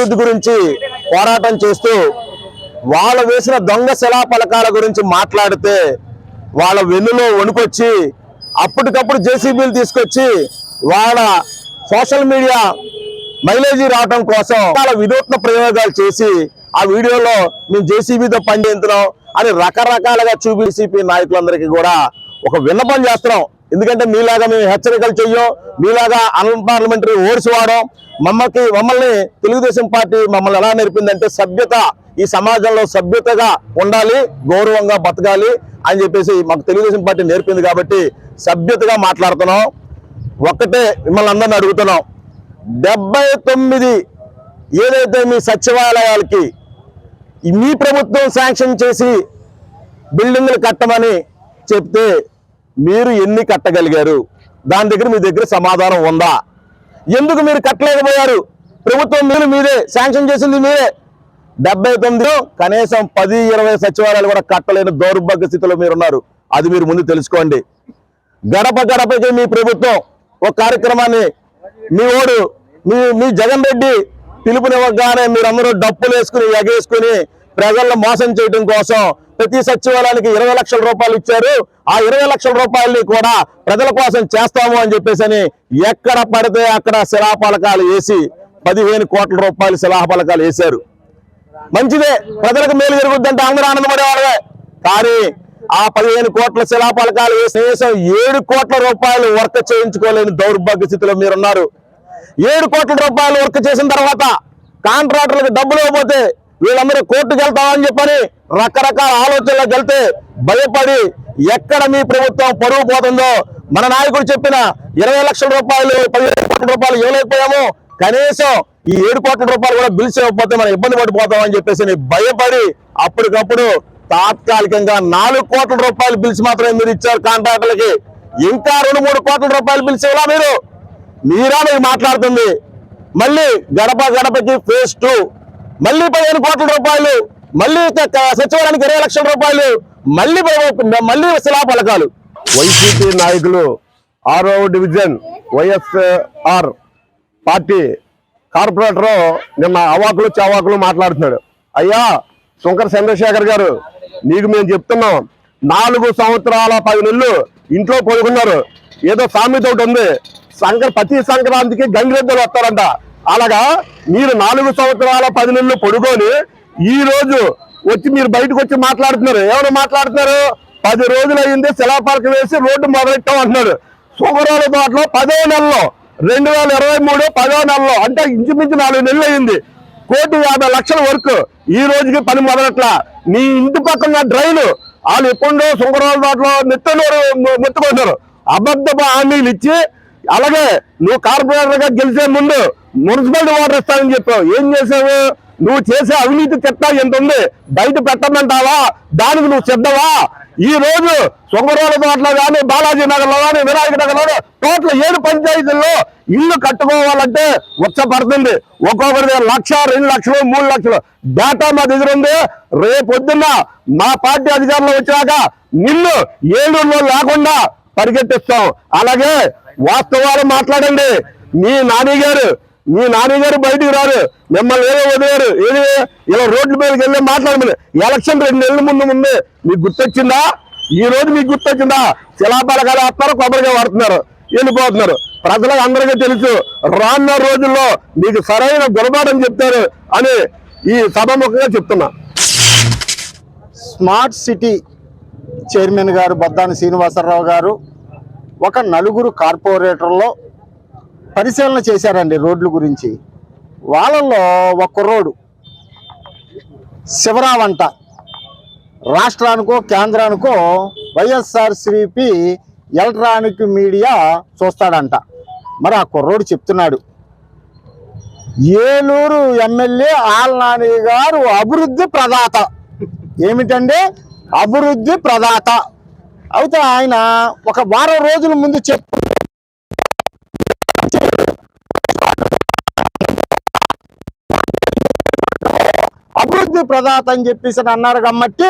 అభివృద్ధి గురించి పోరాటం చేస్తూ వాళ్ళ వేసిన దొంగ శిలాపలకాల గురించి మాట్లాడితే వాళ్ళ వెన్నులో వణుకొచ్చి అప్పటికప్పుడు జేసీబీలు తీసుకొచ్చి వాళ్ళ సోషల్ మీడియా మైలేజీ రావడం కోసం చాలా వినూత్న ప్రయోగాలు చేసి ఆ వీడియోలో మేము జేసీబీతో పండించడం అని రకరకాలుగా చూపి సిపి నాయకులందరికీ కూడా ఒక విన్నపం చేస్తున్నాం. ఎందుకంటే మీలాగా మేము హెచ్చరికలు చెయ్యం మీలాగా అన్పార్లమెంటరీ ఓట్స్ వాడడం మమ్మల్ని మమ్మల్ని తెలుగుదేశం పార్టీ మమ్మల్ని ఎలా నేర్పిందంటే సభ్యత ఈ సమాజంలో సభ్యతగా ఉండాలి గౌరవంగా బతకాలి అని చెప్పేసి మాకు తెలుగుదేశం పార్టీ నేర్పింది కాబట్టి సభ్యతగా మాట్లాడుతున్నాం. ఒక్కటే మిమ్మల్ని అందరిని అడుగుతున్నాం. డెబ్బై తొమ్మిది ఏదైతే మీ సచివాలయాలకి ఈ మీ ప్రభుత్వం శాంక్షన్ చేసి బిల్డింగ్లు కట్టమని చెప్తే మీరు ఎన్ని కట్టగలిగారు? దాని దగ్గర మీ దగ్గర సమాధానం ఉందా? ఎందుకు మీరు కట్టలేకపోయారు? ప్రభుత్వం మీరు మీదే శాంక్షన్ చేసింది మీరే డెబ్బై తొమ్మిదిలో కనీసం పది ఇరవై సచివాలయాలు కూడా కట్టలేని దౌర్భాగ్య స్థితిలో మీరున్నారు. అది మీరు ముందు తెలుసుకోండి. గడప గడపకి మీ ప్రభుత్వం ఒక కార్యక్రమాన్ని మీ ఓడు మీ మీ జగన్ రెడ్డి పిలుపునివ్వగానే మీరందరూ డప్పులు వేసుకుని ఎగేసుకుని ప్రజలను మోసం చేయడం కోసం ప్రతి సచివాలయానికి ఇరవై లక్షల రూపాయలు ఇచ్చారు. ఆ ఇరవై లక్షల రూపాయలని కూడా ప్రజల కోసం చేస్తాము అని చెప్పేసి అని ఎక్కడ పడితే అక్కడ శిలాపలకాలు వేసి పదిహేను కోట్ల రూపాయలు శిలాపలకాలు వేశారు. మంచిదే ప్రజలకు మేలు జరుగుద్దంటే అందరూ ఆనందపడేవాళ్ళే కానీ ఆ పదిహేను కోట్ల శిలాపలకాలు వేసి ఏడు కోట్ల రూపాయలు వర్క్ చేయించుకోలేని దౌర్భాగ్య స్థితిలో మీరున్నారు. ఏడు కోట్ల రూపాయలు వర్క్ చేసిన తర్వాత కాంట్రాక్టర్లకు డబ్బులు ఇవ్వకపోతే వీళ్ళందరూ కోర్టుకు వెళ్తామని చెప్పని రకరకాల ఆలోచనలకు వెళ్తే భయపడి ఎక్కడ మీ ప్రభుత్వం పరువు పోతుందో మన నాయకుడు చెప్పిన ఇరవై లక్షల రూపాయలు పదిహేను కోట్ల రూపాయలు ఇవ్వలేకపోయాము. కనీసం ఈ ఏడు కోట్ల రూపాయలు కూడా బిల్స్ ఇవ్వకపోతే మనం ఇబ్బంది పడిపోతాం అని చెప్పేసి భయపడి అప్పటికప్పుడు తాత్కాలికంగా నాలుగు కోట్ల రూపాయల బిల్స్ మాత్రమే మీరు ఇచ్చారు కాంట్రాక్టర్లకి. ఇంకా రెండు మూడు కోట్ల రూపాయల బిల్స్ ఇవ్వాలా మీరు? మీరా మీరు మాట్లాడుతుంది. మళ్ళీ గడప గడపకి ఫేజ్ టూ. మళ్ళీ పదిహేను కోట్ల రూపాయలు. మళ్ళీ క- సచివాలయానికి ఇరవై లక్షల రూపాయలు. మళ్ళీ ప- మళ్ళీ శిలా పలకాలు. వైసీపీ నాయకులు ఆరో డివిజన్ వైఎస్ఆర్ పార్టీ కార్పొరేటర్ నిన్న అవాకులు చవాకులు మాట్లాడుతున్నాడు. అయ్యా శంకర్ చంద్రశేఖర్ గారు నీకు మేము చెప్తున్నాం నాలుగు సంవత్సరాల పది నెలలు ఇంట్లో పడుకున్నారు. ఏదో సామెత ఒకటి ఉంది. సంక్ర ప్రతి సంక్రాంతికి గంగిరెద్దలు వస్తారంట. అలాగా మీరు నాలుగు సంవత్సరాల పది నెలలు పడుకొని ఈ రోజు వచ్చి మీరు బయటకు వచ్చి మాట్లాడుతున్నారు. ఎవరు మాట్లాడుతున్నారు? పది రోజులు అయింది శిలాపాలక వేసి రోడ్డు మొదలెట్టాం అంటున్నారు. సుగరాల తోటలో పదో నెలలో రెండు వేల ఇరవై మూడు పదో నెలలో అంటే ఇంచుమించు నాలుగు నెలలు అయింది కోటి యాభై లక్షల వరకు ఈ రోజుకి పని మొదలట్లా. నీ ఇంటి పక్కన డ్రైన్ వాళ్ళు ఎప్పుడో సుంకరాల తోటలో నెత్తనూరు నెత్తుకుంటారు అబద్ధపు హామీలు ఇచ్చి అలాగే నువ్వు కార్పొరేటర్గా గెలిచే ముందు మున్సిపాలిటీ వాటర్ ఇస్తానని చెప్పావు. ఏం చేసావు నువ్వు చేసే అవినీతి చట్టం ఎంత ఉంది? బయట పెట్టమంటావా? దానికి నువ్వు సిద్ధవా ఈ రోజు సొంగరోల తోటలో కానీ బాలాజీ నగర్లో కానీ వినాయక నగర్లో టోటల్ ఏడు పంచాయతీల్లో ఇల్లు కట్టుకోవాలంటే వచ్చ పడుతుంది ఒక్కొక్కరి లక్ష రెండు లక్షలు మూడు లక్షలు. డేటా మా దగ్గర ఉంది. రేపొద్దున్న మా పార్టీ అధికారంలో వచ్చినాక నిన్ను ఏలూరులో లేకుండా పరిగెట్టిస్తాం అలాగే వాస్తవాలు మాట్లాడండి. మీ నాని గారు మీ నాన్నగారు బయటికి రారు. మిమ్మల్ని ఏదో వదిలేరు. ఏది? ఇలా రోడ్ల మీదకి వెళ్ళి మాట్లాడమని. ఎలక్షన్ రెండు నెలల ముందు ముందే. మీకు గుర్తొచ్చిందా? ఈ రోజు మీకు గుర్తొచ్చిందా? శిలాపలకాలు వేస్తున్నారు కొబ్బరిగా వాడుతున్నారు. వెళ్ళిపోతున్నారు ప్రజలకు అందరికీ తెలుసు. రానున్న రోజుల్లో మీకు సరైన గుణపాఠం చెప్తారు అని ఈ సభముఖంగా చెప్తున్నా. స్మార్ట్ సిటీ చైర్మన్ గారు బద్దాని శ్రీనివాసరావు గారు ఒక నలుగురు కార్పొరేటర్లో పరిశీలన చేశారండి రోడ్ల గురించి. వాళ్ళల్లో ఒక కుర్రోడు శివరావంట. రాష్ట్రానికో కేంద్రానికో వైఎస్ఆర్సిపి ఎలక్ట్రానిక్ మీడియా చూస్తాడంట. మరి ఆ కుర్రోడు చెప్తున్నాడు. ఏలూరు ఎమ్మెల్యే ఆల్నాని గారు అభివృద్ధి ప్రదాత. ఏమిటంటే అభివృద్ధి ప్రదాత. అయితే ఆయన ఒక వారం రోజుల ముందు చెప్పు అభివృద్ధి ప్రదాత అని చెప్పేసి అని అన్నారు కాబట్టి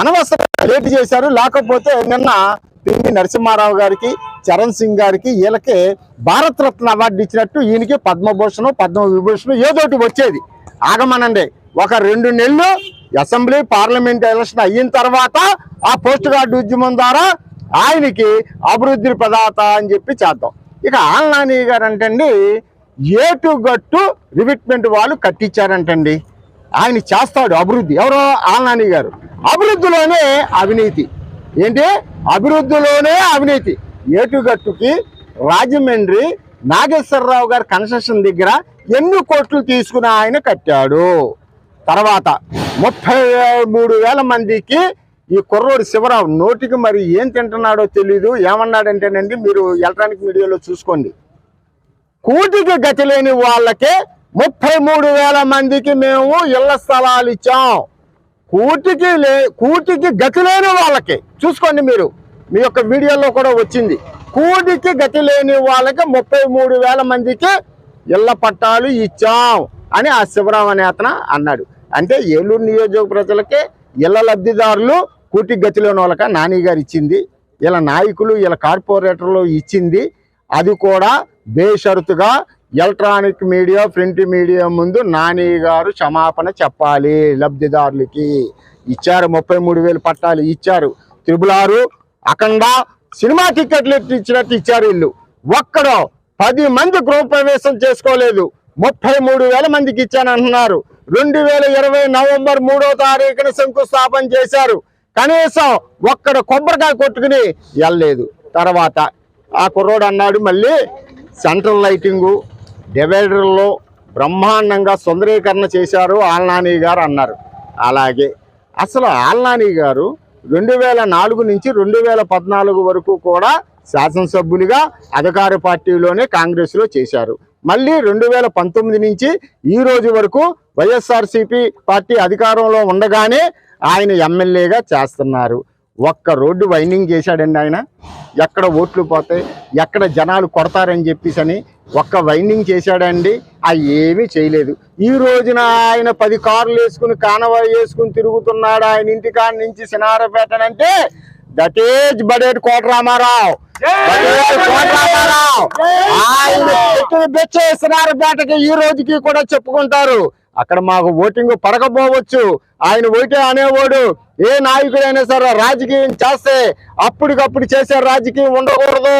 అనవసరం లేట్ చేశారు. లేకపోతే నిన్న పివి నరసింహారావు గారికి చరణ్ సింగ్ గారికి వీళ్ళకి భారతరత్న అవార్డు ఇచ్చినట్టు ఈయనకి పద్మభూషణం పద్మ విభూషణం ఏదోటి వచ్చేది. ఆగమనండి. ఒక రెండు నెలలు అసెంబ్లీ పార్లమెంట్ ఎలక్షన్ అయిన తర్వాత ఆ పోస్ట్ గార్డు ఉద్యమం ద్వారా ఆయనకి అభివృద్ధి ప్రదాత అని చెప్పి చేద్దాం. ఇక ఆల్నాని గారు అంటండి ఏటు గట్టు రివిట్మెంట్ వాళ్ళు కట్టించారంటండి. ఆయన చేస్తాడు అభివృద్ధి. ఎవరో? ఆల్నాని గారు. అభివృద్ధిలోనే అవినీతి. ఏంటి? అభివృద్ధిలోనే అవినీతి. ఏటుగట్టుకి రాజమండ్రి నాగేశ్వరరావు గారి కన్స్ట్రక్షన్ దగ్గర ఎన్ని కోట్లు తీసుకుని ఆయన కట్టాడు? తర్వాత ముప్పై మూడు వేల మందికి ఈ కుర్రోడు శివరావు నోటికి మరి ఏం తింటున్నాడో తెలీదు. ఏమన్నాడంటేనండి మీరు ఎలక్ట్రానిక్ మీడియాలో చూసుకోండి. కూటికి గతి లేని వాళ్ళకే ముప్పై మూడు వేల మందికి మేము ఇళ్ళ స్థలాలు ఇచ్చాం. కూటికి లే కూటికి గతి లేని వాళ్ళకి చూసుకోండి మీరు మీ యొక్క వీడియోలో కూడా వచ్చింది. కూటికి గతి లేని వాళ్ళకి ముప్పై మూడు వేల మందికి ఇళ్ళ పట్టాలు ఇచ్చాం అని ఆ శివరామనేతన అన్నాడు. అంటే ఏలూరు నియోజక ప్రజలకే ఇళ్ళ లబ్ధిదారులు కూటికి గతి లేని వాళ్ళకి నాని గారు ఇచ్చింది. ఇలా నాయకులు ఇలా కార్పొరేటర్లు ఇచ్చింది. అది కూడా బేషరతుగా ఎలక్ట్రానిక్ మీడియా ప్రింట్ మీడియా ముందు నాని గారు క్షమాపణ చెప్పాలి లబ్ధిదారులకి. ఇచ్చారు ముప్పై మూడు వేలు పట్టాలు ఇచ్చారు. త్రిబులారు అఖండ సినిమా టిక్కెట్లు ఇచ్చినట్టు ఇచ్చారు వీళ్ళు. ఒక్కడో పది మంది గృహప్రవేశం చేసుకోలేదు. ముప్పై మూడు వేల మందికి ఇచ్చానంటున్నారు రెండు వేల ఇరవై నవంబర్ మూడో తారీఖున శంకుస్థాపన చేశారు. కనీసం ఒక్కడ కొబ్బరికాయ కొట్టుకుని వెళ్ళలేదు. తర్వాత ఆ కుర్రోడు అన్నాడు మళ్ళీ సెంట్రల్ లైటింగు డివైడర్లో బ్రహ్మాండంగా సుందరీకరణ చేశారు ఆల్నాని గారు అన్నారు. అలాగే అసలు ఆల్నాని గారు రెండు వేల నాలుగు నుంచి రెండు వేల పద్నాలుగు వరకు కూడా శాసనసభ్యులుగా అధికార పార్టీలోనే కాంగ్రెస్లో చేశారు. మళ్ళీ రెండు వేల పంతొమ్మిది నుంచి ఈ రోజు వరకు వైఎస్ఆర్సీపీ పార్టీ అధికారంలో ఉండగానే ఆయన ఎమ్మెల్యేగా చేస్తున్నారు. ఒక్క రోడ్డు వైండింగ్ చేశాడండి ఆయన. ఎక్కడ ఓట్లు పోతాయి ఎక్కడ జనాలు కొడతారని చెప్పేసి అని ఒక్క వైండింగ్ చేశాడండి. ఆ ఏమీ చేయలేదు. ఈ రోజున ఆయన పది కార్లు వేసుకుని కానవాయి వేసుకుని తిరుగుతున్నాడు ఆయన ఇంటికాడ నుంచి సినారపేటనంటే దట్ ఈజ్ బడేట్ కోట రామారావు ఆయన పెట్టిన బెచ్చ సినారపేటకి ఈ రోజుకి కూడా చెప్పుకుంటారు. అక్కడ మాకు ఓటింగ్ పడకపోవచ్చు. ఆయన ఓటే అనేవాడు. ఏ నాయకుడైనా సరే రాజకీయం చేస్తే అప్పటికప్పుడు చేసే రాజకీయం ఉండకూడదు.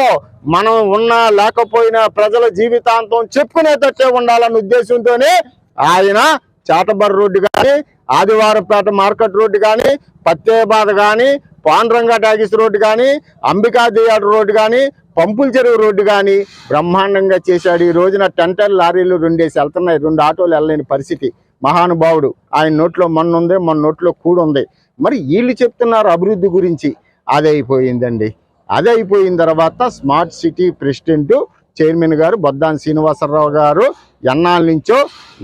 మనం ఉన్నా లేకపోయినా ప్రజల జీవితాంతం చెప్పుకునేటట్టే ఉండాలన్న ఉద్దేశంతోనే ఆయన చాటబర్ రోడ్డు కానీ ఆదివారంపేట మార్కెట్ రోడ్డు కానీ పత్తేబాద్ కానీ పాండ్రంగ టాకీస్ రోడ్డు కానీ అంబికా థియేటర్ రోడ్డు కానీ పంపుల చెరువు రోడ్డు కానీ బ్రహ్మాండంగా చేశాడు. ఈ రోజున టెంటర్ లారీలు రెండేసి వెళ్తున్నాయి. రెండు ఆటోలు వెళ్ళలేని పరిస్థితి. మహానుభావుడు ఆయన నోట్లో మన్ను ఉంది మన నోట్లో కూడు ఉంది మరి వీళ్ళు చెప్తున్నారు అభివృద్ధి గురించి. అదే అయిపోయిందండి. అదే అయిపోయిన తర్వాత స్మార్ట్ సిటీ ప్రెసిడెంట్ చైర్మన్ గారు బొద్దాన్ శ్రీనివాసరావు గారు ఎన్నాళ్ళ నుంచో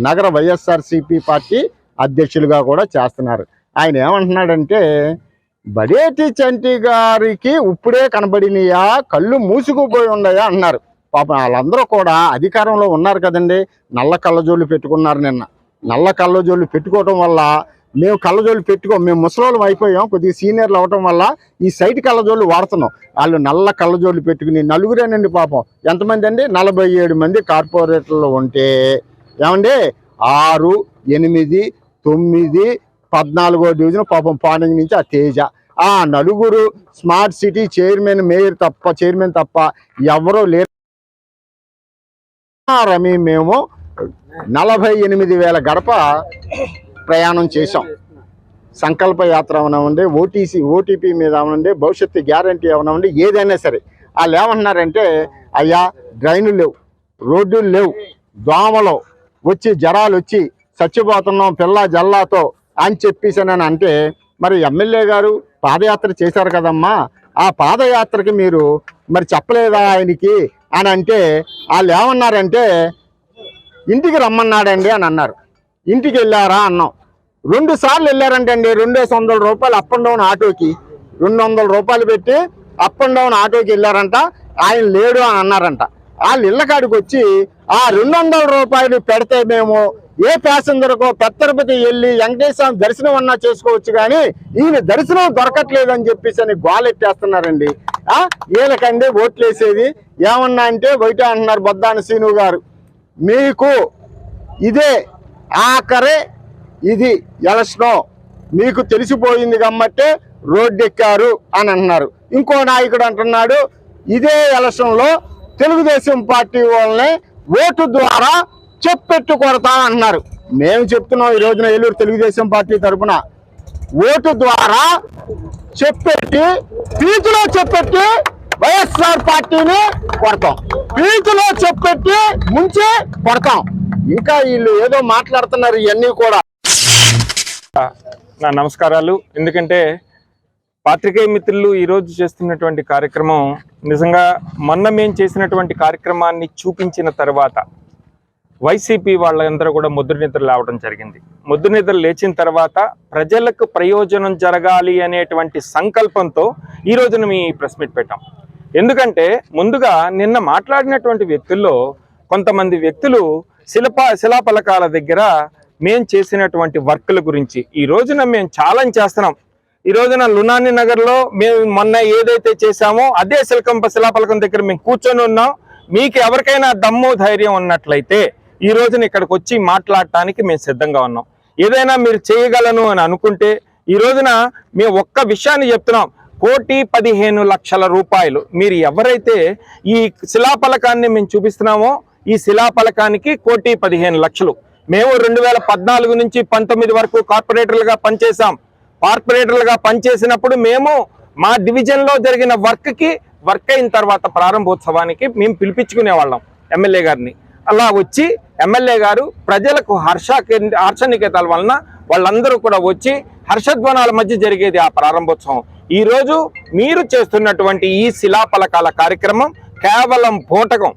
నగర వైఎస్ఆర్సీపీ పార్టీ అధ్యక్షులుగా కూడా చేస్తున్నారు. ఆయన ఏమంటున్నాడంటే బడేటి చంటి గారికి ఇప్పుడే కనబడినయా? కళ్ళు మూసుకుపోయి ఉన్నాయా? అన్నారు. పాపం వాళ్ళందరూ కూడా అధికారంలో ఉన్నారు కదండి. నల్ల కళ్ళజోళ్ళు పెట్టుకున్నారు నిన్న. నల్ల కళ్ళజోళ్ళు పెట్టుకోవటం వల్ల మేము కళ్ళజోళ్ళు పెట్టుకో మేము ముసలోళ్ళం అయిపోయాం. కొద్దిగా సీనియర్లు అవటం వల్ల ఈ సైట్ కళ్ళజోళ్ళు వాడుతున్నాం. వాళ్ళు నల్ల కళ్ళజోళ్ళు పెట్టుకుని నలుగురేనండి పాపం. ఎంతమంది అండి? నలభై ఏడు మంది కార్పొరేటర్లు ఉంటే. ఏమండి? ఆరు ఎనిమిది తొమ్మిది పద్నాలుగో డివిజన్ పాపం పానింగ్ నుంచి ఆ తేజ. ఆ నలుగురు స్మార్ట్ సిటీ చైర్మన్ మేయర్ తప్ప చైర్మన్ తప్ప ఎవరో లేరు. రమి మేము నలభై ఎనిమిది వేల గడప ప్రయాణం చేశాం. సంకల్ప యాత్ర అవనండి ఓటీసీ ఓటీపీ మీద అవనండి భవిష్యత్తు గ్యారంటీ అవనండి ఏదైనా సరే. వాళ్ళు ఏమంటున్నారంటే అయ్యా డ్రైన్లు లేవు రోడ్లు లేవు దోమలు వచ్చి జరాలు వచ్చి చచ్చిపోతున్నాం పిల్ల జల్లాతో అని చెప్పేసి అని అంటే మరి ఎమ్మెల్యే గారు పాదయాత్ర చేశారు కదమ్మా. ఆ పాదయాత్రకి మీరు మరి చెప్పలేదా ఆయనకి? అని అంటే వాళ్ళు ఏమన్నారంటే ఇంటికి రమ్మన్నాడండి అని అన్నారు. ఇంటికి వెళ్ళారా అన్నాం. రెండు సార్లు వెళ్ళారంటండి రెండేసి వందల రూపాయలు అప్ అండ్ డౌన్ ఆటోకి. రెండు వందల రూపాయలు పెట్టి అప్ అండ్ డౌన్ ఆటోకి వెళ్ళారంట. ఆయన లేడు అని అన్నారంట. వాళ్ళ ఇళ్ళ కాడికి వచ్చి ఆ రెండు వందల రూపాయలు పెడితే మేము ఏ ప్యాసింజర్కో పెద్ద తిరుపతి వెళ్ళి వెంకటేశ్వర స్వామి దర్శనం అన్నా చేసుకోవచ్చు కానీ ఈయన దర్శనం దొరకట్లేదని చెప్పేసి అని గోలెట్టేస్తున్నారండి వీళ్ళకండి ఓట్లేసేది. ఏమన్నా అంటే బయట అంటున్నారు బొద్దాన శ్రీను గారు. మీకు ఇదే ఆఖరే ఇది ఎలక్షన్. మీకు తెలిసిపోయింది కమ్మట్టే రోడ్డెక్కారు అని అంటున్నారు. ఇంకో నాయకుడు అంటున్నాడు ఇదే ఎలక్షన్లో తెలుగుదేశం పార్టీ వాళ్ళని ఓటు ద్వారా చెప్పెట్టు కొడతా అంటున్నారు. మేము చెప్తున్నాం ఈ రోజున ఏలూరు తెలుగుదేశం పార్టీ తరఫున ఓటు ద్వారా చెప్పెట్టి పీచులో చెప్పెట్టి వైఎస్ఆర్ పార్టీని కొడతాం. పీచులో చెప్పెట్టి ముంచి కొడతాం. ఇంకా వీళ్ళు ఏదో మాట్లాడుతున్నారు ఇవన్నీ కూడా. నా నమస్కారాలు. ఎందుకంటే పాత్రికేయ మిత్రులు ఈరోజు చేస్తున్నటువంటి కార్యక్రమం నిజంగా మొన్న మేము చేసినటువంటి కార్యక్రమాన్ని చూపించిన తర్వాత వైసీపీ వాళ్ళందరూ కూడా ముద్ర నిద్ర లేవడం జరిగింది. ముద్ర నిద్ర లేచిన తర్వాత ప్రజలకు ప్రయోజనం జరగాలి అనేటువంటి సంకల్పంతో ఈ రోజున మీ ప్రెస్ మీట్ పెట్టాం. ఎందుకంటే ముందుగా నిన్న మాట్లాడినటువంటి వ్యక్తుల్లో కొంతమంది వ్యక్తులు శిల్ప శిలాపలకాల దగ్గర మేం చేసినటువంటి వర్కుల గురించి ఈ రోజున మేము ఛాలెంజ్ చేస్తున్నాం. ఈ రోజున లునాని నగర్లో మేము మొన్న ఏదైతే చేశామో అదే శిల్కంప శిలాపలకం దగ్గర మేము కూర్చొని ఉన్నాం. మీకు ఎవరికైనా దమ్ము ధైర్యం ఉన్నట్లయితే ఈ రోజున ఇక్కడికి వచ్చి మాట్లాడటానికి మేము సిద్ధంగా ఉన్నాం. ఏదైనా మీరు చేయగలను అని అనుకుంటే ఈ రోజున మేము ఒక్క విషయాన్ని చెప్తున్నాం. కోటి పదిహేను లక్షల రూపాయలు మీరు ఎవరైతే ఈ శిలాఫలకాన్ని మేము చూపిస్తున్నామో ఈ శిలాఫలకానికి కోటి పదిహేను లక్షలు. మేము రెండు వేల పద్నాలుగు నుంచి పంతొమ్మిది వరకు కార్పొరేటర్లుగా పనిచేసాం కార్పొరేటర్లుగా పనిచేసినప్పుడు మేము మా డివిజన్లో జరిగిన వర్క్కి వర్క్ అయిన తర్వాత ప్రారంభోత్సవానికి మేము పిలిపించుకునే వాళ్ళం ఎమ్మెల్యే గారిని. అలా వచ్చి ఎమ్మెల్యే గారు ప్రజలకు హర్ష హర్షనికేతాల వలన వాళ్ళందరూ కూడా వచ్చి హర్షధ్వనాల మధ్య జరిగేది ఆ ప్రారంభోత్సవం. ఈరోజు మీరు చేస్తున్నటువంటి ఈ శిలాఫలకాల కార్యక్రమం కేవలం పూటకం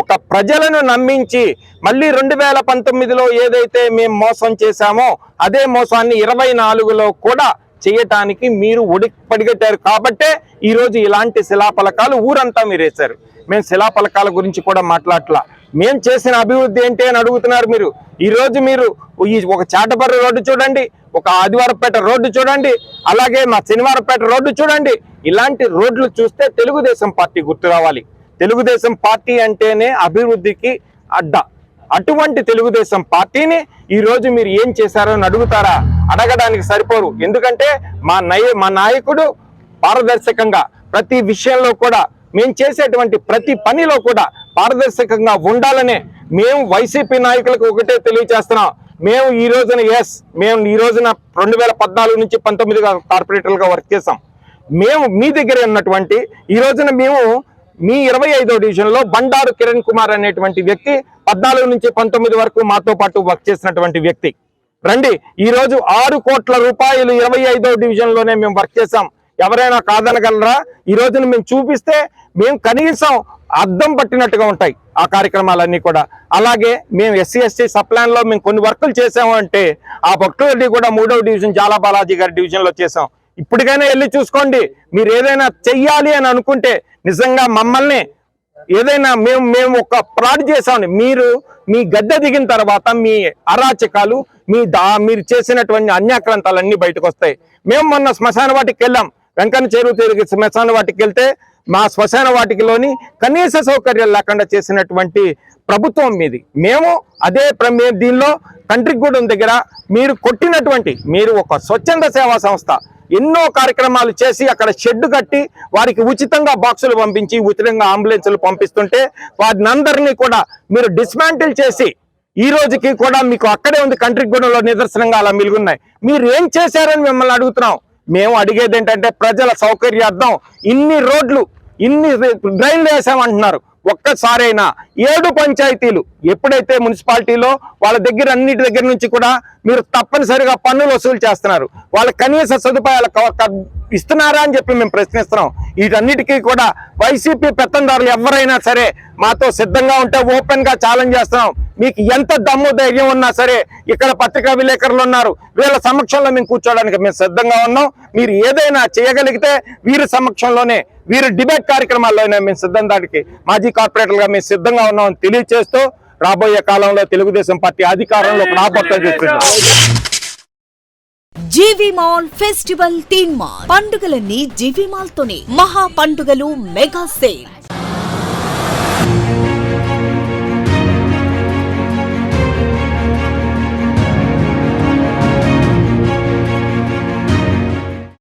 ఒక ప్రజలను నమ్మించి మళ్ళీ రెండు వేల పంతొమ్మిదిలో ఏదైతే మేము మోసం చేశామో అదే మోసాన్ని ఇరవై నాలుగులో కూడా చేయటానికి మీరు ఒడి పడిగట్టారు కాబట్టే ఈరోజు ఇలాంటి శిలాఫలకాలు ఊరంతా మీరు వేశారు మేము శిలాఫలకాల గురించి కూడా మాట్లాడలా మేము చేసిన అభివృద్ధి ఏంటి అని అడుగుతున్నారు మీరు. ఈరోజు మీరు ఈ ఒక చాటపర్రి రోడ్డు చూడండి ఒక ఆదివారపేట రోడ్డు చూడండి అలాగే మా శనివారపేట రోడ్డు చూడండి. ఇలాంటి రోడ్లు చూస్తే తెలుగుదేశం పార్టీ గుర్తు రావాలి. తెలుగుదేశం పార్టీ అంటేనే అభివృద్ధికి అడ్డ. అటువంటి తెలుగుదేశం పార్టీని ఈ రోజు మీరు ఏం చేశారో అని అడుగుతారా? అడగడానికి సరిపోరు. ఎందుకంటే మా నయ మా నాయకుడు పారదర్శకంగా ప్రతి విషయంలో కూడా మేము చేసేటువంటి ప్రతి పనిలో కూడా పారదర్శకంగా ఉండాలనే మేము వైసీపీ నాయకులకు ఒకటే తెలియజేస్తున్నాం మేము ఈ రోజున ఎస్ మేము ఈ రోజున రెండు వేల పద్నాలుగు నుంచి పంతొమ్మిదిగా కార్పొరేటర్లుగా వర్క్ చేసాం మేము మీ దగ్గర ఉన్నటువంటి ఈ రోజున మేము మీ ఇరవై ఐదో డివిజన్లో బండారు కిరణ్ కుమార్ అనేటువంటి వ్యక్తి పద్నాలుగు నుంచి పంతొమ్మిది వరకు మాతో పాటు వర్క్ చేసినటువంటి వ్యక్తి. రండి ఈ రోజు ఆరు కోట్ల రూపాయలు ఇరవై ఐదో డివిజన్లోనే మేము వర్క్ చేసాం ఎవరైనా కాదనగలరా? ఈ రోజున మేము చూపిస్తే మేము కనీసం అద్దం పట్టినట్టుగా ఉంటాయి ఆ కార్యక్రమాలన్నీ కూడా. అలాగే మేము ఎస్సీ ఎస్టీ సప్లాన్లో మేము కొన్ని వర్కులు చేసాము అంటే ఆ వర్కులన్నీ కూడా మూడవ డివిజన్ జాలా బాలాజీ గారి డివిజన్లో చేసాం ఇప్పటికైనా వెళ్ళి చూసుకోండి. మీరు ఏదైనా చెయ్యాలి అని అనుకుంటే నిజంగా మమ్మల్ని ఏదైనా మేము మేము ఒక ప్రాడ్ చేసామని మీరు మీ గద్దె దిగిన తర్వాత మీ అరాచకాలు మీ దా మీరు చేసినటువంటి అన్యాక్రాంతాలన్నీ బయటకు వస్తాయి. మేము మొన్న శ్మశాన వాటికి వెళ్ళాం. వెంకన్న చెరువు తిరిగి శ్మశాన వాటికి వెళ్తే మా శ్మశాన వాటికిలోని కనీస సౌకర్యాలు లేకుండా చేసినటువంటి ప్రభుత్వం మీది. మేము అదే దీనిలో కంట్రిగూడెం దగ్గర మీరు కొట్టినటువంటి మీరు ఒక స్వచ్ఛంద సేవా సంస్థ. ఎన్నో కార్యక్రమాలు చేసి అక్కడ షెడ్ కట్టి వారికి ఉచితంగా బాక్సులు పంపించి ఉచితంగా అంబులెన్సులు పంపిస్తుంటే వారిని అందరినీ కూడా మీరు డిస్మాంటిల్ చేసి ఈ రోజుకి కూడా మీకు అక్కడే ఉంది కంట్రీ కంట్రిగూడెంలో నిదర్శనంగా అలా మిలుగున్నాయి. మీరు ఏం చేశారని మిమ్మల్ని అడుగుతున్నాం. మేము అడిగేది ఏంటంటే ప్రజల సౌకర్యార్థం ఇన్ని రోడ్లు ఇన్ని డ్రైన్లు వేసామంటున్నారు. ఒక్కసారైనా ఏడు పంచాయతీలు ఎప్పుడైతే మున్సిపాలిటీలో వాళ్ళ దగ్గర అన్నిటి దగ్గర నుంచి కూడా మీరు తప్పనిసరిగా పన్నులు వసూలు చేస్తున్నారు. వాళ్ళ కనీస సదుపాయాలు ఇస్తున్నారా అని చెప్పి మేము ప్రశ్నిస్తున్నాం. వీటన్నిటికీ కూడా వైసీపీ పెత్తందారులు ఎవరైనా సరే మాతో సిద్ధంగా ఉంటే ఓపెన్గా ఛాలెంజ్ చేస్తున్నాం. మీకు ఎంత దమ్ము ధైర్యం ఉన్నా సరే ఇక్కడ పత్రికా విలేకరులు ఉన్నారు. వీళ్ళ సమక్షంలో మేము కూర్చోడానికి మేము సిద్ధంగా ఉన్నాం. మీరు ఏదైనా చేయగలిగితే వీరి సమక్షంలోనే వీరు డిబేట్ కార్యక్రమాల్లో మేము సిద్ధం దానికి మాజీ కార్పొరేటర్గా మేము సిద్ధంగా ఉన్నామని తెలియజేస్తూ రాబోయే కాలంలో తెలుగుదేశం పార్టీ అధికారంలో రాబోతుందని చెప్తున్నాం జీవి మాల్ ఫెస్టివల్ తీన్ మాల్ పండుగలన్నీ జీవి మాల్ తోనే మహా పండుగలు మెగా సేల్.